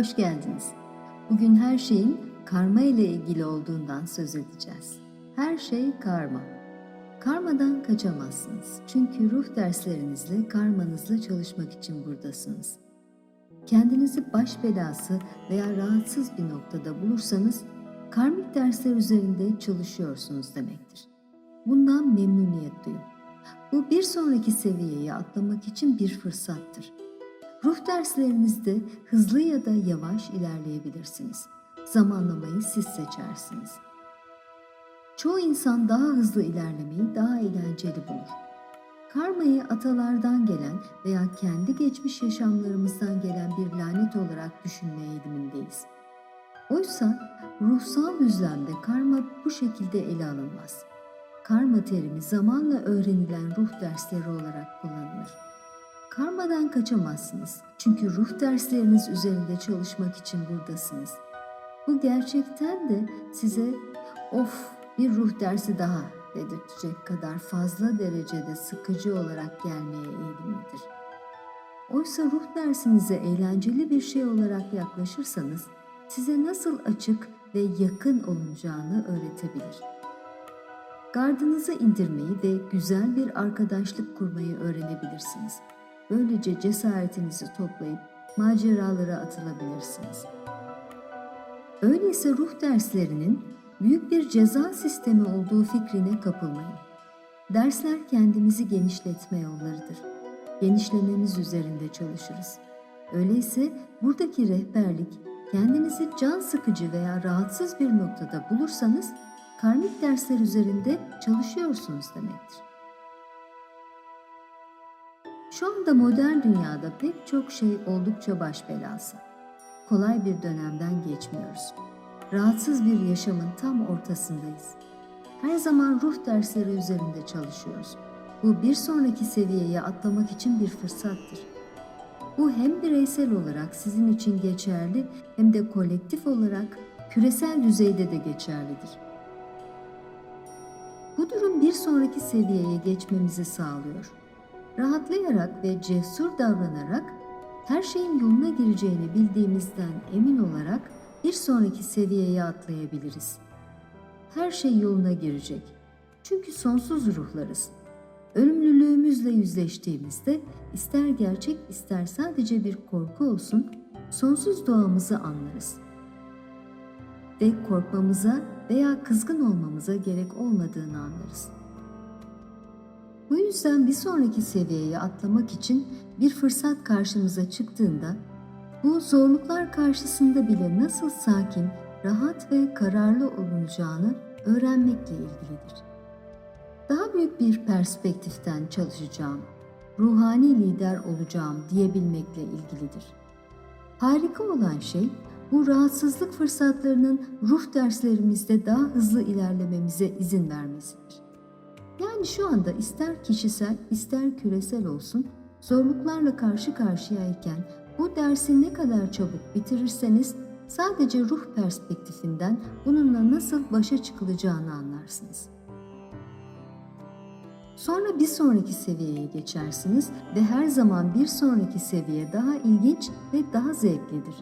Hoş geldiniz. Bugün her şeyin karma ile ilgili olduğundan söz edeceğiz. Her şey karma. Karmadan kaçamazsınız. Çünkü ruh derslerinizle, karmanızla çalışmak için buradasınız. Kendinizi baş belası veya rahatsız bir noktada bulursanız, karmik dersler üzerinde çalışıyorsunuz demektir. Bundan memnuniyet duyun. Bu bir sonraki seviyeye atlamak için bir fırsattır. Ruh derslerinizde hızlı ya da yavaş ilerleyebilirsiniz. Zamanlamayı siz seçersiniz. Çoğu insan daha hızlı ilerlemeyi daha eğlenceli bulur. Karmayı atalardan gelen veya kendi geçmiş yaşamlarımızdan gelen bir lanet olarak düşünme eğilimindeyiz. Oysa ruhsal düzlemde karma bu şekilde ele alınmaz. Karma terimi zamanla öğrenilen ruh dersleri olarak kullanılır. Karmadan kaçamazsınız. Çünkü ruh dersleriniz üzerinde çalışmak için buradasınız. Bu gerçekten de size of bir ruh dersi daha dedirtecek kadar fazla derecede sıkıcı olarak gelmeye eğilimlidir. Oysa ruh dersinize eğlenceli bir şey olarak yaklaşırsanız size nasıl açık ve yakın olunacağını öğretebilir. Gardınızı indirmeyi ve güzel bir arkadaşlık kurmayı öğrenebilirsiniz. Böylece cesaretinizi toplayıp maceralara atılabilirsiniz. Öyleyse ruh derslerinin büyük bir ceza sistemi olduğu fikrine kapılmayın. Dersler kendimizi genişletme yollarıdır. Genişlememiz üzerinde çalışırız. Öyleyse buradaki rehberlik kendinizi can sıkıcı veya rahatsız bir noktada bulursanız karmik dersler üzerinde çalışıyorsunuz demektir. Şu anda modern dünyada pek çok şey oldukça baş belası. Kolay bir dönemden geçmiyoruz. Rahatsız bir yaşamın tam ortasındayız. Her zaman ruh dersleri üzerinde çalışıyoruz. Bu bir sonraki seviyeye atlamak için bir fırsattır. Bu hem bireysel olarak sizin için geçerli hem de kolektif olarak küresel düzeyde de geçerlidir. Bu durum bir sonraki seviyeye geçmemizi sağlıyor. Rahatlayarak ve cesur davranarak her şeyin yoluna gireceğini bildiğimizden emin olarak bir sonraki seviyeye atlayabiliriz. Her şey yoluna girecek. Çünkü sonsuz ruhlarız. Ölümlülüğümüzle yüzleştiğimizde ister gerçek ister sadece bir korku olsun sonsuz doğamızı anlarız. Ve korkmamıza veya kızgın olmamıza gerek olmadığını anlarız. Bu yüzden bir sonraki seviyeye atlamak için bir fırsat karşımıza çıktığında bu zorluklar karşısında bile nasıl sakin, rahat ve kararlı olunacağını öğrenmekle ilgilidir. Daha büyük bir perspektiften çalışacağım, ruhani lider olacağım diyebilmekle ilgilidir. Harika olan şey bu rahatsızlık fırsatlarının ruh derslerimizde daha hızlı ilerlememize izin vermesidir. Yani şu anda ister kişisel ister küresel olsun zorluklarla karşı karşıyayken bu dersi ne kadar çabuk bitirirseniz sadece ruh perspektifinden bununla nasıl başa çıkılacağını anlarsınız. Sonra bir sonraki seviyeye geçersiniz ve her zaman bir sonraki seviye daha ilginç ve daha zevklidir.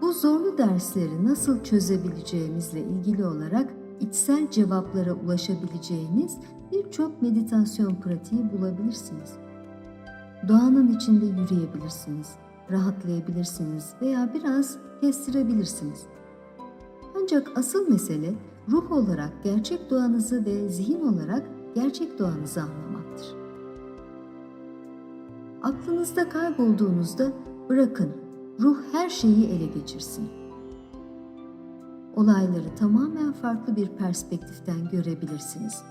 Bu zorlu dersleri nasıl çözebileceğimizle ilgili olarak içsel cevaplara ulaşabileceğiniz birçok meditasyon pratiği bulabilirsiniz. Doğanın içinde yürüyebilirsiniz, rahatlayabilirsiniz veya biraz kestirebilirsiniz. Ancak asıl mesele ruh olarak gerçek doğanızı ve zihin olarak gerçek doğanızı anlamaktır. Aklınızda kaybolduğunuzda bırakın ruh her şeyi ele geçirsin. Olayları tamamen farklı bir perspektiften görebilirsiniz.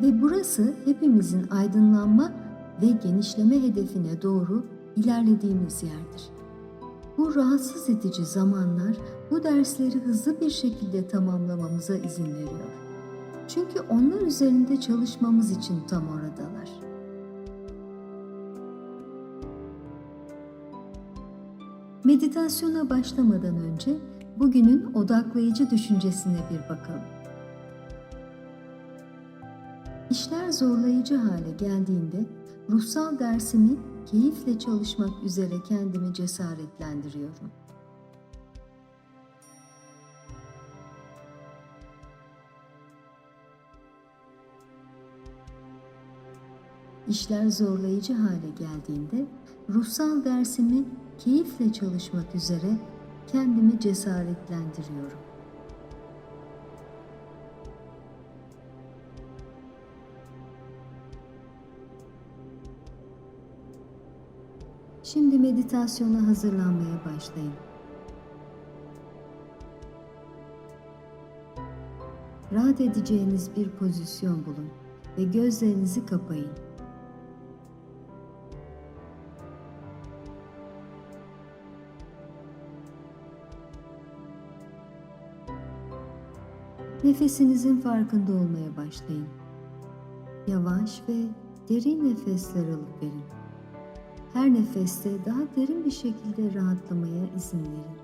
Ve burası hepimizin aydınlanma ve genişleme hedefine doğru ilerlediğimiz yerdir. Bu rahatsız edici zamanlar bu dersleri hızlı bir şekilde tamamlamamıza izin veriyor. Çünkü onlar üzerinde çalışmamız için tam oradalar. Meditasyona başlamadan önce bugünün odaklayıcı düşüncesine bir bakalım. İşler zorlayıcı hale geldiğinde ruhsal dersimi keyifle çalışmak üzere kendimi cesaretlendiriyorum. İşler zorlayıcı hale geldiğinde ruhsal dersimi keyifle çalışmak üzere kendimi cesaretlendiriyorum. Şimdi meditasyona hazırlanmaya başlayın. Rahat edeceğiniz bir pozisyon bulun ve gözlerinizi kapayın. Nefesinizin farkında olmaya başlayın. Yavaş ve derin nefesler alıp verin. Her nefeste daha derin bir şekilde rahatlamaya izin verin.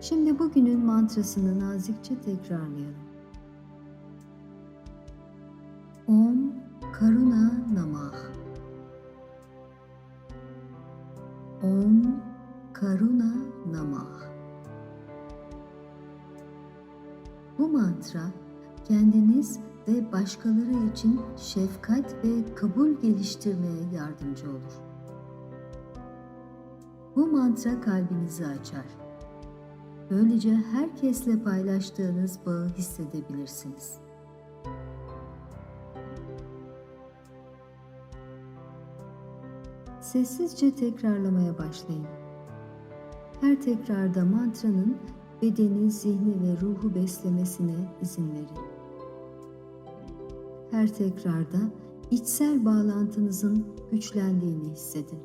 Şimdi bugünün mantrasını nazikçe tekrarlayalım. Om Karuna Namah Om Karuna Namah Bu mantra kendiniz ve başkaları için şefkat ve kabul geliştirmeye yardımcı olur. Bu mantra kalbinizi açar. Böylece herkesle paylaştığınız bağı hissedebilirsiniz. Sessizce tekrarlamaya başlayın. Her tekrarda mantranın bedeni, zihni ve ruhu beslemesine izin verin. Her tekrarda içsel bağlantınızın güçlendiğini hissedin.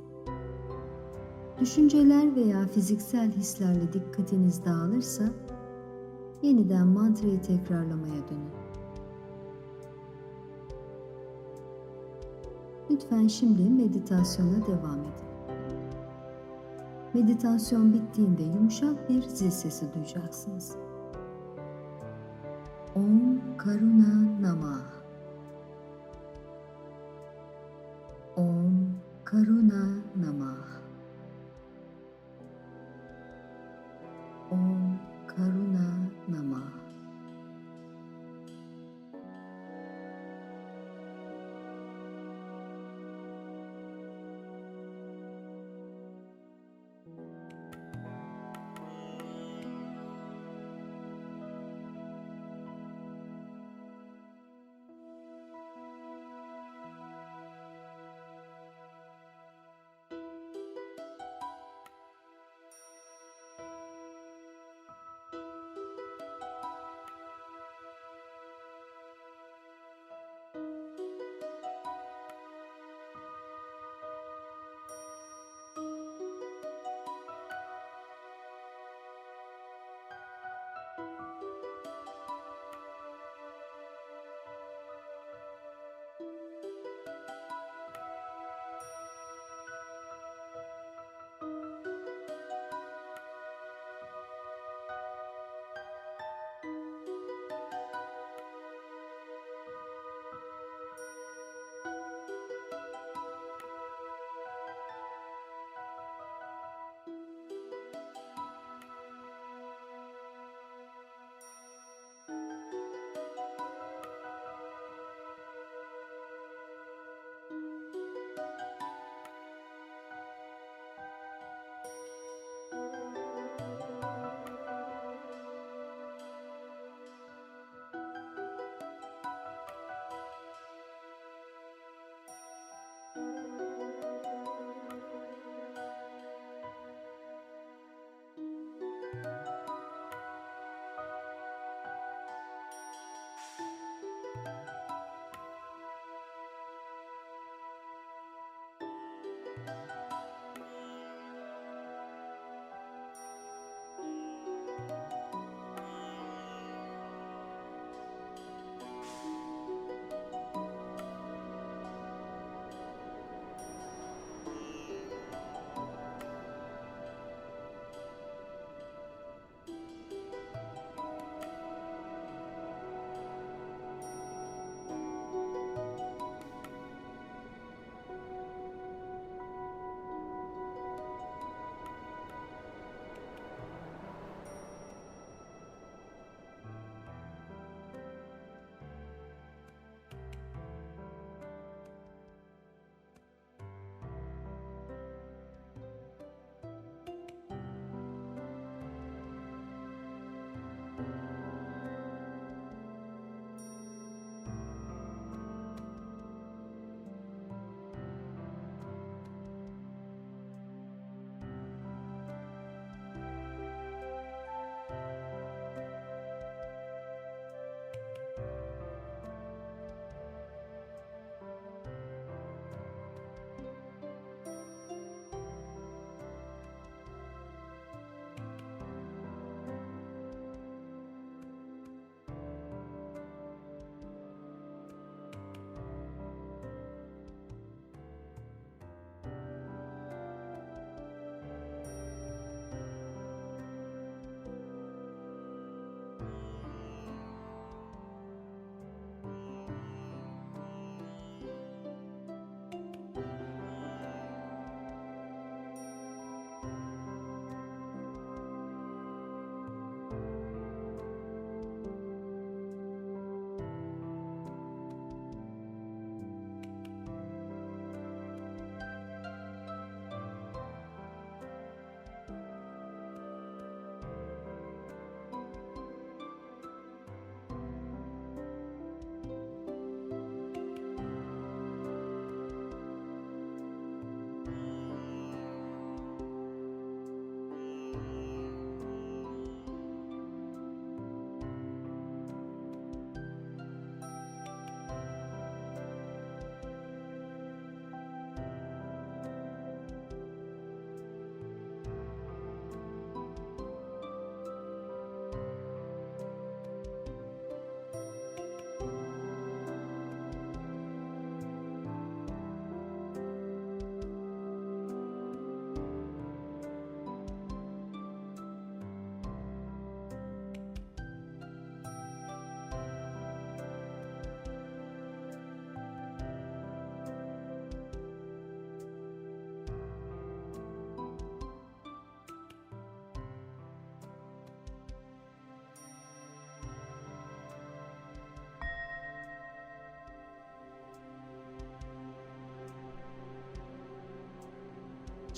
Düşünceler veya fiziksel hislerle dikkatiniz dağılırsa yeniden mantrayı tekrarlamaya dönün. Lütfen şimdi meditasyona devam edin. Meditasyon bittiğinde yumuşak bir zil sesi duyacaksınız. Om Karuna Namah Om Karuna Namah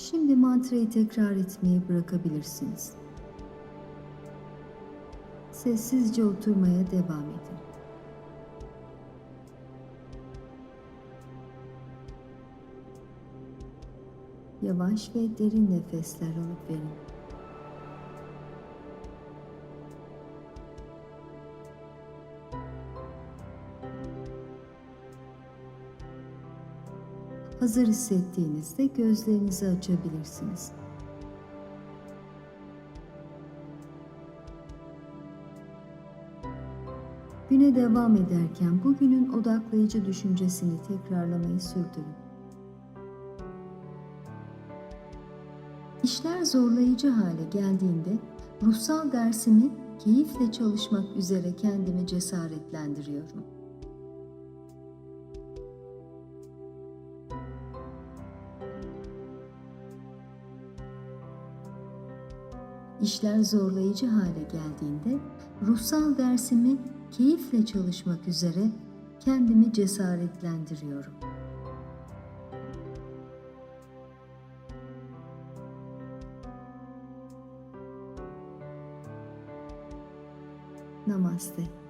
Şimdi mantrayı tekrar etmeyi bırakabilirsiniz. Sessizce oturmaya devam edin. Yavaş ve derin nefesler alıp verin. Hazır hissettiğinizde gözlerinizi açabilirsiniz. Güne devam ederken bugünün odaklayıcı düşüncesini tekrarlamayı sürdürün. İşler zorlayıcı hale geldiğinde ruhsal dersimi keyifle çalışmak üzere kendimi cesaretlendiriyorum. İşler zorlayıcı hale geldiğinde ruhsal dersimi keyifle çalışmak üzere kendimi cesaretlendiriyorum. Namaste.